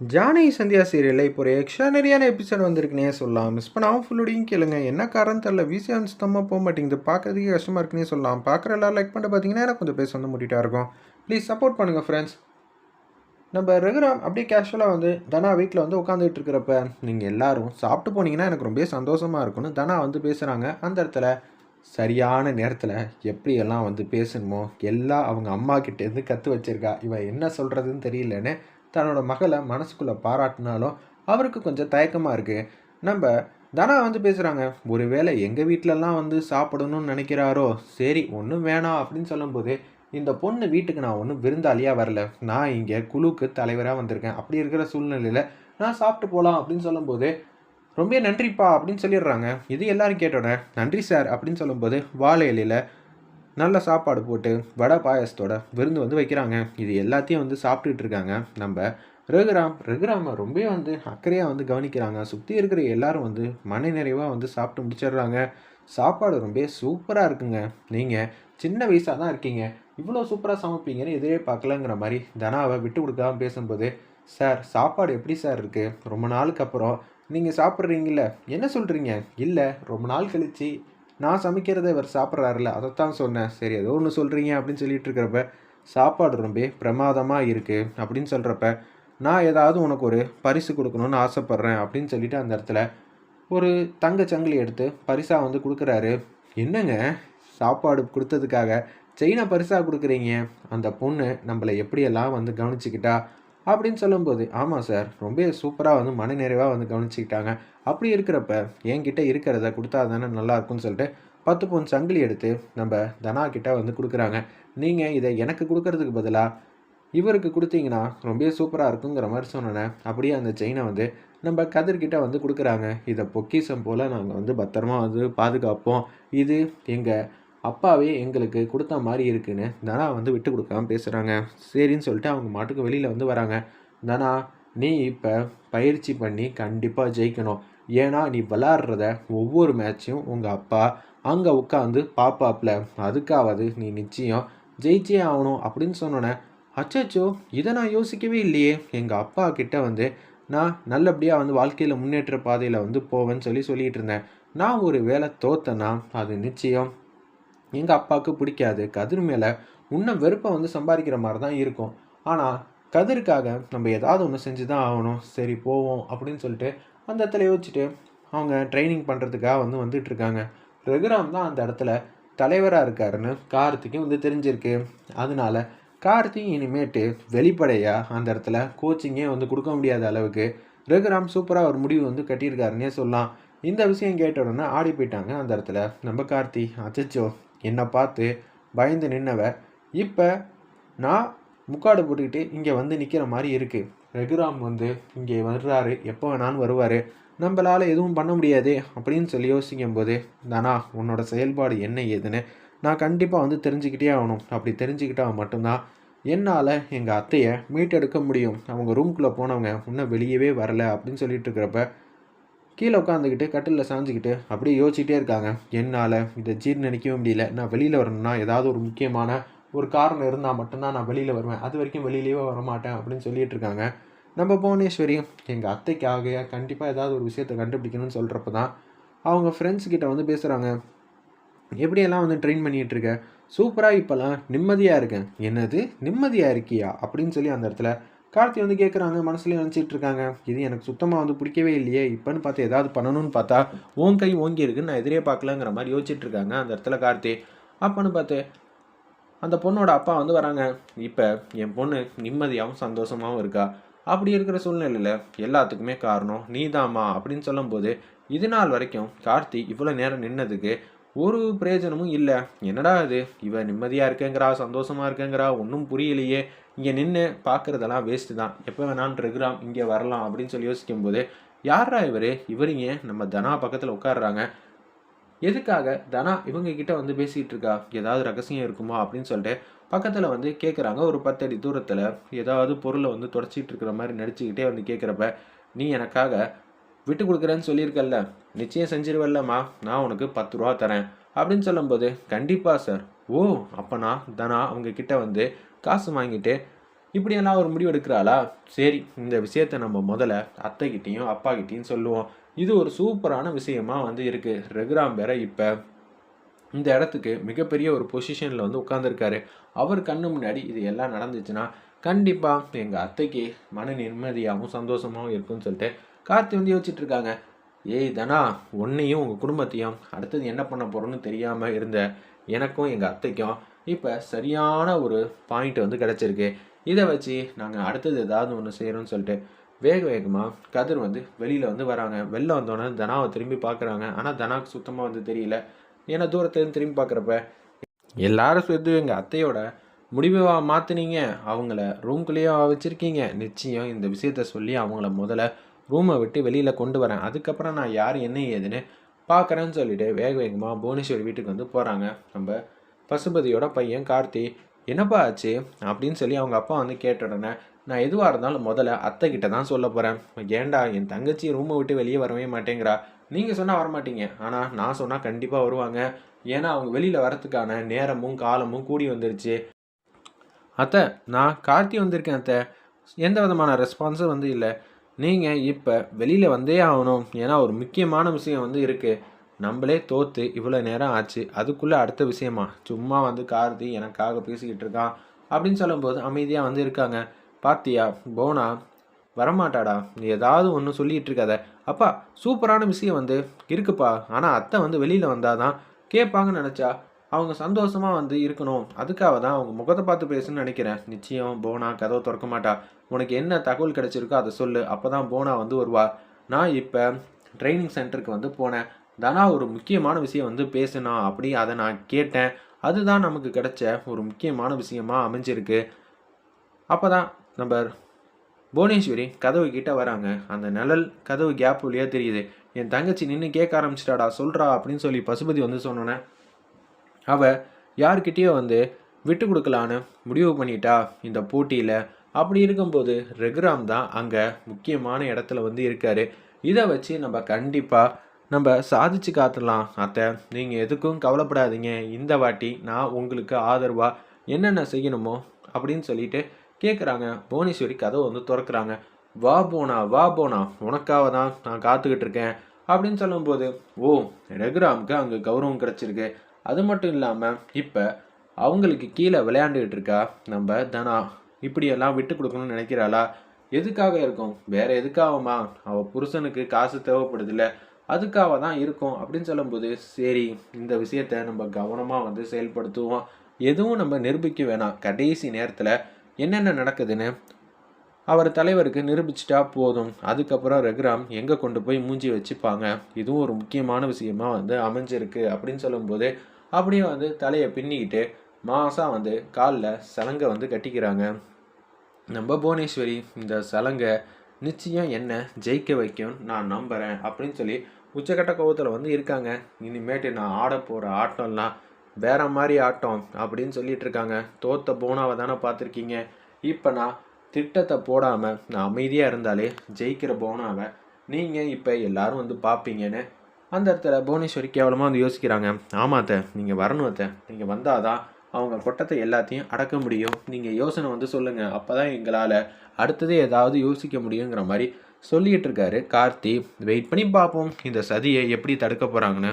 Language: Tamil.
ஜானி சந்தியா சீரியலில் இப்போ ஒரு எக்ஸ்ட்ரானரியான எபிசோட் வந்திருக்குனே சொல்லலாம். மிஸ் பண்ணாமல் ஃபுல்லோடையும் கேளுங்க. என்ன காரணம் தெரில விசியம் சுத்தமாக போக மாட்டேங்குது. பார்க்குறதுக்கே கஷ்டமாக இருக்குன்னே சொல்லலாம். பார்க்குற எல்லாரும் லைக் பண்ணிட்டு பார்த்தீங்கன்னா எனக்கு கொஞ்சம் பேச வந்து முட்டிட்டா இருக்கும். ப்ளீஸ் சப்போர்ட் பண்ணுங்கள் ஃப்ரெண்ட்ஸ் நம்ம ரெகுராம் அப்படியே கேஷுவலாக வந்து தனா வீட்டில் வந்து உட்காந்துட்டு இருக்கிறப்ப நீங்கள் எல்லோரும் சாப்பிட்டு போனீங்கன்னா எனக்கு ரொம்ப சந்தோஷமாக இருக்கும்னு தனா வந்து பேசுகிறாங்க அந்த இடத்துல சரியான நேரத்தில் எப்படியெல்லாம் வந்து பேசணுமோ எல்லாம் அவங்க அம்மா கிட்டேருந்து கற்று வச்சுருக்கா. இவன் என்ன சொல்கிறதுன்னு தெரியலன்னு தன்னோட மகளை மனசுக்குள்ளே பாராட்டினாலும் அவருக்கு கொஞ்சம் தயக்கமாக இருக்குது நம்ம தனா வந்து பேசுகிறாங்க ஒருவேளை எங்கள் வீட்டிலலாம் வந்து சாப்பிடணும்னு நினைக்கிறாரோ? சரி ஒன்றும் வேணாம் அப்படின்னு சொல்லும்போது இந்த பொண்ணு வீட்டுக்கு நான் ஒன்றும் விருந்தாளியாக வரல. நான் இங்கே குழுக்கு தலைவராக வந்திருக்கேன். அப்படி இருக்கிற சூழ்நிலையில் நான் சாப்பிட்டு போகலாம் அப்படின்னு சொல்லும்போது ரொம்ப நன்றிப்பா அப்படின்னு சொல்லிடுறாங்க. இது எல்லாரும் கேட்டோட நன்றி சார் அப்படின்னு சொல்லும்போது வாழை இலையில் நல்ல சாப்பாடு போட்டு வடை பாயசத்தோட விருந்து வந்து வைக்கிறாங்க. இது எல்லாத்தையும் வந்து சாப்பிட்டுட்டு இருக்காங்க. நம்ம ரகுராம் ரகுராமை ரொம்ப வந்து அக்கறையாக வந்து கவனிக்கிறாங்க. சுற்றி இருக்கிற எல்லாரும் வந்து மன நிறைவாக வந்து சாப்பிட்டு முடிச்சிடுறாங்க. சாப்பாடு ரொம்ப சூப்பராக இருக்குங்க. நீங்கள் சின்ன வயசாக தான் இருக்கீங்க. இவ்வளோ சூப்பராக சமைப்பீங்கன்னு எதிரே பார்க்கலங்கிற மாதிரி தனாவை விட்டு கொடுக்காம பேசும்போது சார் சாப்பாடு எப்படி சார் இருக்குது ரொம்ப நாளுக்கு அப்புறம் நீங்கள் சாப்பிட்றீங்கள என்ன சொல்கிறீங்க இல்லை ரொம்ப நாள் கழிச்சு நான் சமைக்கிறத இவர் சாப்பிட்றாருல அதைத்தான் சொன்னேன். சரி ஏதோ ஒன்று சொல்கிறீங்க அப்படின்னு சொல்லிட்டு இருக்கிறப்ப சாப்பாடு ரொம்ப பிரமாதமாக இருக்குது அப்படின்னு சொல்கிறப்ப நான் ஏதாவது உனக்கு ஒரு பரிசு கொடுக்கணும்னு ஆசைப்பட்றேன் அப்படின்னு சொல்லிட்டு அந்த இடத்துல ஒரு தங்க சங்கிலி எடுத்து பரிசாக வந்து கொடுக்குறாரு. என்னங்க? சாப்பாடு கொடுத்ததுக்காக செயினை பரிசாக கொடுக்குறீங்க? அந்த பொண்ணு நம்மளை எப்படியெல்லாம் வந்து கவனிச்சிக்கிட்டா அப்படின்னு சொல்லும்போது ஆமாம் சார் ரொம்ப சூப்பராக வந்து மன நிறைவாக வந்து கவனிச்சுக்கிட்டாங்க. அப்படி இருக்கிறப்ப என்கிட்ட இருக்கிறத கொடுத்தா தானே நல்லா இருக்கும்னு சொல்லிட்டு பத்து பவுன் சங்கிலி எடுத்து நம்ம தனா கிட்ட வந்து கொடுக்குறாங்க. நீங்கள் இதை எனக்கு கொடுக்கறதுக்கு பதிலாக இவருக்கு கொடுத்தீங்கன்னா ரொம்ப சூப்பராக இருக்குங்கிற மாதிரி சொன்னேன் அப்படியே அந்த செயினை வந்து நம்ம கதிர்கிட்ட வந்து கொடுக்குறாங்க. இதை பொக்கிஷம் போல் நாங்கள் வந்து பத்திரமா வந்து பாதுகாப்போம். இது எங்கள் அப்பாவே எங்களுக்கு கொடுத்த மாதிரி இருக்குன்னு தனா வந்து விட்டு கொடுக்காம பேசுகிறாங்க சரின்னு சொல்லிட்டு அவங்க மாட்டுக்கு வெளியில் வந்து வராங்க. தனா நீ இப்போ பயிற்சி பண்ணி கண்டிப்பாக ஜெயிக்கணும். ஏன்னா நீ விளாட்றத ஒவ்வொரு மேட்சையும் உங்கள் அப்பா அங்கே உட்காந்து பாப்பாப்ல. அதுக்காவது நீ நிச்சயம் ஜெயிச்சே ஆகணும் அப்படின்னு சொன்னோன்னே அச்சோ இதை நான் யோசிக்கவே இல்லையே. எங்கள் அப்பா கிட்ட வந்து நான் நல்லபடியாக வந்து வாழ்க்கையில் முன்னேற்ற பாதையில் வந்து போவேன்னு சொல்லி சொல்லிகிட்டு இருந்தேன். நான் ஒரு வேலை தோத்தேன்னா அது நிச்சயம் எங்கள் அப்பாவுக்கு பிடிக்காது. கதிர் மேலே இன்னும் வெறுப்பை வந்து சம்பாதிக்கிற மாதிரி தான் இருக்கும். ஆனால் கதிருக்காக நம்ம ஏதாவது ஒன்று செஞ்சு தான் ஆகணும். சரி போவோம் அப்படின்னு சொல்லிட்டு அந்த இடத்துல யோசிச்சுட்டு அவங்க ட்ரைனிங் பண்ணுறதுக்காக வந்து வந்துட்டு இருக்காங்க. ரகுராம் தான் அந்த இடத்துல தலைவராக இருக்காருன்னு கார்த்திக்கும் வந்து தெரிஞ்சிருக்கு. அதனால கார்த்திக் இனிமேட்டு வெளிப்படையாக அந்த இடத்துல கோச்சிங்கே வந்து கொடுக்க முடியாத அளவுக்கு ரகுராம் சூப்பராக ஒரு முடிவு வந்து கட்டியிருக்காருன்னே சொல்லலாம். இந்த விஷயம் கேட்ட உடனே ஆடி போயிட்டாங்க அந்த இடத்துல. நம்ம கார்த்தி அச்சச்சோ. என்னை பார்த்து பயந்து நின்னவ இப்போ நான் முக்காடு போட்டுக்கிட்டு இங்கே வந்து நிற்கிற மாதிரி இருக்குது ரகுராம் வந்து இங்கே வர்றாரு எப்போ வேணாலும் வருவார். நம்மளால் எதுவும் பண்ண முடியாது அப்படின்னு சொல்லி யோசிக்கும் போது தானா உன்னோட செயல்பாடு என்ன ஏதுன்னு நான் கண்டிப்பாக வந்து தெரிஞ்சுக்கிட்டே ஆகணும். அப்படி தெரிஞ்சுக்கிட்டா மட்டும்தான் என்னால் எங்கள் அத்தையை மீட்டெடுக்க முடியும். அவங்க ரூம்குள்ளே போனவங்க இன்னும் வெளியவே வரல அப்படின்னு சொல்லிட்டு இருக்கிறப்ப கீழே உட்காந்துக்கிட்டு கட்டிலில் சாஞ்சிக்கிட்டு அப்படியே யோசிச்சுட்டே இருக்காங்க. என்னால் இதை ஜீர்ணிக்கவே முடியல. நான் வெளியில் வரணும்னா ஏதாவது ஒரு முக்கியமான ஒரு காரணம் இருந்தால் மட்டும்தான் நான் வெளியில் வருவேன். அது வரைக்கும் வெளியிலேயே வரமாட்டேன் அப்படின்னு சொல்லிட்டு இருக்காங்க. நம்ம புவனேஸ்வரி எங்கள் அத்தைக்காக கண்டிப்பாக ஏதாவது ஒரு விஷயத்தை கண்டுபிடிக்கணும்னு சொல்கிறப்ப தான் அவங்க ஃப்ரெண்ட்ஸ் கிட்ட வந்து பேசுகிறாங்க எப்படியெல்லாம் வந்து ட்ரெயின் பண்ணிகிட்டு இருக்க? சூப்பராக இப்போல்லாம் நிம்மதியாக இருக்கேன். என்னது? நிம்மதியாக இருக்கியா? அப்படின்னு சொல்லி அந்த இடத்துல கார்த்தி வந்து கேட்குறாங்க மனசுலேயே நினச்சிட்டு இருக்காங்க. இது எனக்கு சுத்தமாக வந்து பிடிக்கவே இல்லையே. இப்போன்னு பார்த்து ஏதாவது பண்ணணும்னு பார்த்தா ஓன் கை ஓங்கி இருக்குன்னு நான் எதிரே பார்க்கலங்கிற மாதிரி யோசிச்சுட்டு இருக்காங்க அந்த இடத்துல கார்த்தி. அப்போன்னு பார்த்து அந்த பொண்ணோட அப்பா வந்து வராங்க. இப்போ என் பொண்ணு நிம்மதியாகவும் சந்தோஷமாகவும் இருக்கா? அப்படி இருக்கிற சூழ்நிலையில் எல்லாத்துக்குமே காரணம் நீதாம்மா. அப்படின்னு சொல்லும்போது இது நாள் வரைக்கும் கார்த்தி இவ்வளோ நேரம் நின்னதுக்கு ஒரு பிரயோஜனமும் இல்லை. என்னடா இது? இவ நிம்மதியாக இருக்கேங்கிறா சந்தோஷமாக இருக்கேங்கிறா ஒன்றும் புரியலையே. இங்கே நின்று பார்க்குறதெல்லாம் வேஸ்ட்டு தான். எப்போ வேணாலும் ரெகுராம் இங்கே வரலாம் அப்படின்னு சொல்லி யோசிக்கும்போது யாரா இவர்? இவரிங்க நம்ம தனா பக்கத்தில் உட்காடுறாங்க எதுக்காக? தனா இவங்க கிட்ட வந்து பேசிகிட்டு இருக்கா? ஏதாவது ரகசியம் இருக்குமா? அப்படின்னு சொல்லிட்டு பக்கத்தில் வந்து கேட்குறாங்க ஒரு பத்தடி தூரத்தில் ஏதாவது பொருளை வந்து தொடச்சிட்டு இருக்கிற மாதிரி நடிச்சுக்கிட்டே வந்து கேட்குறப்ப நீ எனக்காக விட்டு கொடுக்குறேன்னு சொல்லியிருக்கல்ல. நிச்சயம் செஞ்சிருவல்லம்மா. நான் உனக்கு பத்து ரூபா தரேன். அப்படின்னு சொல்லும்போது கண்டிப்பாக சார். ஓ அப்போனா? தனா அவங்க கிட்ட வந்து காசு வாங்கிட்டு இப்படியெல்லாம் ஒரு முடிவு எடுக்கிறாளா? சரி இந்த விஷயத்த நம்ம முதல்ல அத்தைக்கிட்டேயும் அப்பாக்கிட்டேயும் சொல்லுவோம். இது ஒரு சூப்பரான விஷயமா வந்து இருக்குது ரகுராம் வேற இப்போ இந்த இடத்துக்கு மிகப்பெரிய ஒரு பொசிஷனில் வந்து உட்காந்துருக்காரு அவர் கண்ணு முன்னாடி இது எல்லாம் நடந்துச்சுன்னா கண்டிப்பாக எங்கள் அத்தைக்கு மன நிம்மதியாகவும் சந்தோஷமாகவும் இருக்கும்னு சொல்லிட்டு கார்த்தி வந்து யோசிச்சுட்டு இருக்காங்க ஏய் தனா உன்னையும் உங்கள் குடும்பத்தையும் அடுத்தது என்ன பண்ண போகிறோன்னு தெரியாமல் இருந்த எனக்கும் எங்கள் அத்தைக்கும் இப்போ சரியான ஒரு பாயிண்ட் வந்து கிடச்சிருக்கு. இதை வச்சு நாங்கள் அடுத்தது ஏதாவது ஒன்று செய்கிறோம்னு சொல்லிட்டு வேக வேகமாக கதிர் வந்து வெளியில் வந்து வராங்க. வெளில வந்தோடனே தனாவை திரும்பி பார்க்குறாங்க ஆனால் தனாவுக்கு சுத்தமாக வந்து தெரியல. ஏன்னா தூரத்துலேருந்து திரும்பி பார்க்குறப்ப எல்லாரும் சேர்த்து எங்கள் அத்தையோட முடிவை மாற்றினீங்க அவங்கள ரூம்குள்ளேயே வச்சுருக்கீங்க. நிச்சயம் இந்த விஷயத்த சொல்லி அவங்கள முதல்ல ரூமை விட்டு வெளியில் கொண்டு வரேன். அதுக்கப்புறம் நான் யார் என்ன ஏதுன்னு பார்க்குறேன்னு சொல்லிட்டு வேக வேகமாக புவனேஸ்வரி வீட்டுக்கு வந்து போகிறாங்க நம்ம பசுபதியோட பையன் கார்த்தி. என்னப்பா ஆச்சு? அப்படின்னு சொல்லி அவங்க அப்பா வந்து கேட்ட உடனே நான் எதுவாக இருந்தாலும் முதல்ல அத்தை கிட்ட தான் சொல்ல போகிறேன் ஏன்டா என் தங்கச்சி ரூமை விட்டு வெளியே வரவே மாட்டேங்கிறா. நீங்கள் சொன்னால் வரமாட்டீங்க. ஆனால் நான் சொன்னால் கண்டிப்பாக வருவாங்க. ஏன்னா அவங்க வெளியில் வரத்துக்கான நேரமும் காலமும் கூடி வந்துருச்சு. அத்தை நான் கார்த்தி வந்திருக்கேன் அத்தை. எந்த விதமான ரெஸ்பான்ஸும் வந்து இல்லை. நீங்கள் இப்போ வெளியில் வந்தே ஆகணும். ஏன்னா ஒரு முக்கியமான விஷயம் வந்து இருக்குது நம்மளே தோற்று இவ்வளோ நேரம் ஆச்சு. அதுக்குள்ளே அடுத்த விஷயமா? சும்மா வந்து கார்த்தி எனக்காக பேசிக்கிட்டு இருக்கான் அப்படின்னு சொல்லும்போது அமைதியாக வந்து இருக்காங்க. பாத்தியா போனா வரமாட்டாடா. நீ ஏதாவது ஒன்று சொல்லிகிட்டு இருக்காத. அப்பா சூப்பரான விஷயம் வந்து இருக்குப்பா. ஆனால் அத்தை வந்து வெளியில் வந்தால் தான் கேட்பாங்கன்னு நினச்சா அவங்க சந்தோஷமாக வந்து இருக்கணும். அதுக்காக தான் அவங்க முகத்தை பார்த்து பேசுன்னு நினைக்கிறேன். நிச்சயம் போனா கதவை திறக்க மாட்டா. உனக்கு என்ன தகவல் கிடைச்சிருக்கோ அதை சொல்லு. அப்போ தான் போனா வந்து வருவா. நான் இப்போ ட்ரைனிங் சென்டருக்கு வந்து போனேன். தனா ஒரு முக்கியமான விஷயம் வந்து பேசினா அப்படி அதை நான் கேட்டேன். அதுதான் நமக்கு கிடைச்ச ஒரு முக்கியமான விஷயமா அமைஞ்சிருக்கு. அப்போ தான் நம்ம புவனேஸ்வரி கதவு கிட்ட வராங்க. அந்த நிழல் கதவு கேப் வழியாக தெரியுது. என் தங்கச்சி நின்று கேட்க ஆரம்பிச்சிட்டாடா. சொல்கிறா அப்படின்னு சொல்லி பசுபதி வந்து சொன்னோன்னே அவ யார்கிட்டயோ வந்து விட்டு கொடுக்கலான்னு முடிவு பண்ணிட்டா இந்த போட்டியில். அப்படி இருக்கும்போது ரெகுராம் தான் அங்கே முக்கியமான இடத்துல வந்து இருக்காரு. இதை வச்சு நம்ம கண்டிப்பாக நம்ம சாதிச்சு காட்டலாம். அத்தை நீங்கள் எதுக்கும் கவலைப்படாதீங்க. இந்த வாட்டி நான் உங்களுக்கு ஆதரவாக என்னென்ன செய்யணுமோ அப்படின்னு சொல்லிட்டு கேட்குறாங்க புவனேஸ்வரி கதவை வந்து திறக்கிறாங்க. வா போனா வா போனா உனக்காக தான் நான் காத்துக்கிட்டு இருக்கேன். அப்படின்னு சொல்லும்போது ஓ ரெகுராமுக்கு அங்கே கௌரவம் கிடச்சிருக்கு. அது மட்டும் இல்லாமல் இப்போ அவங்களுக்கு கீழே விளையாண்டுக்கிட்டு இருக்கா நம்ம தனா. இப்படியெல்லாம் விட்டு கொடுக்கணும்னு நினைக்கிறாளா? எதுக்காக இருக்கும்? வேற எதுக்காகமா அவள் புருஷனுக்கு காசு தேவைப்படுதில்ல. அதுக்காக தான் இருக்கும் அப்படின்னு சொல்லும்போது சரி இந்த விஷயத்த நம்ம கவனமாக வந்து செயல்படுத்துவோம். எதுவும் நம்ம நிரூபிக்க வேணாம். கடைசி நேரத்தில் என்னென்ன நடக்குதுன்னு அவர் தலைவருக்கு நிரூபிச்சிட்டா போதும். அதுக்கப்புறம் ரகுராம் எங்கே கொண்டு போய் மூஞ்சி வச்சுப்பாங்க? இதுவும் ஒரு முக்கியமான விஷயமா வந்து அமைஞ்சிருக்கு அப்படின்னு சொல்லும்போது அப்படியே வந்து தலையை பின்னிக்கிட்டு மாதம் வந்து காலில் சலங்கை வந்து கட்டிக்கிறாங்க. நம்ம புவனேஸ்வரி இந்த சலங்கை நிச்சயம் என்ன ஜெயிக்க வைக்கும் நான் நம்புகிறேன் அப்படின்னு சொல்லி உச்சக்கட்ட கோபத்தில் வந்து இருக்காங்க. இனிமேட்டு நான் ஆட போகிற ஆட்டம்லாம் வேற மாதிரி ஆட்டம் அப்படின்னு சொல்லிட்டு இருக்காங்க. தோத்த போனாவை தானே பார்த்துருக்கீங்க. இப்போ நான் திட்டத்தை போடாமல் நான் அமைதியாக இருந்தாலே ஜெயிக்கிற போனாவை நீங்கள் இப்போ எல்லாரும் வந்து பார்ப்பீங்கன்னு அந்த இடத்துல புவனேஸ்வரி கேவலமாக வந்து யோசிக்கிறாங்க. ஆமாம் அத்தை நீங்கள் வரணும் அத்தை. நீங்கள் வந்தாதான் அவங்க கொட்டத்தை எல்லாத்தையும் அடக்க முடியும். நீங்கள் யோசனை வந்து சொல்லுங்கள் அப்போ தான் எங்களால் அடுத்தது ஏதாவது யோசிக்க முடியுங்கிற மாதிரி சொல்லிகிட்டு இருக்காரு கார்த்தி. வெயிட் பண்ணி பார்ப்போம். இந்த சதியை எப்படி தடுக்க போகிறாங்கன்னு